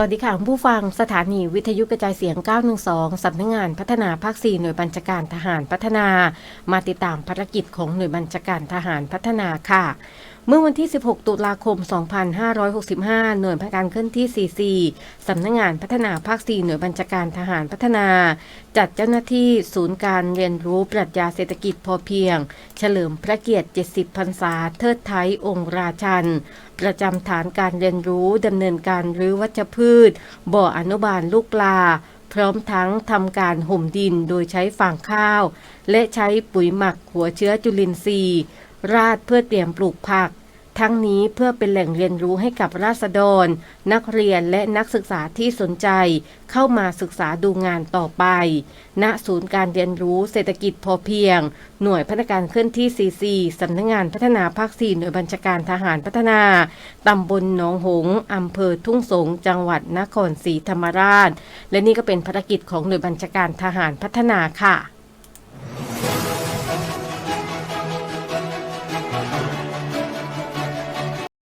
วัสดีค่ะผู้ฟังสถานีวิทยุกระจายเสียง 912 สำนักงานพัฒนาภาค 4 หน่วยบัญชาการทหารพัฒนา มาติดตามภารกิจของหน่วยบัญชาการทหารพัฒนาค่ะ เมื่อวันที่ 16 ตุลาคม 2565 หน่วยพัฒการเคลื่อนที่ 44 สำนักงานพัฒนาภาค 4 หน่วยบัญชาการทหารพัฒนา จัดเจ้าหน้าที่ศูนย์การเรียนรู้ปรัชญาเศรษฐกิจพอเพียง เฉลิมพระเกียรติ 70 พรรษา เทิดไทยองค์ราชัน ประจำฐานการเรียนรู้ดำเนินการรื้อวัชพืช บ่ออนุบาลลูกปลาพร้อมทั้งทำการห่มดินโดยใช้ฟางข้าว และใช้ปุ๋ยหมักหัวเชื้อจุลินทรีย์ ราดเพื่อเตรียมปลูกผัก ทั้งนี้เพื่อเป็นแหล่งเรียนรู้ให้กับราษฎร นักเรียนและนักศึกษาที่สนใจ เข้ามาศึกษาดูงานต่อไป ณศูนย์การเรียนรู้เศรษฐกิจพอเพียง หน่วยพัฒนาการเคลื่อนที่ 44 สำนักงานพัฒนาภาค 4 หน่วยบัญชาการทหารพัฒนา ตำบลหนองหงอำเภอทุ่งสง จังหวัดนครศรีธรรมราช และนี่ก็เป็นภารกิจของหน่วยบัญชาการทหารพัฒนาค่ะ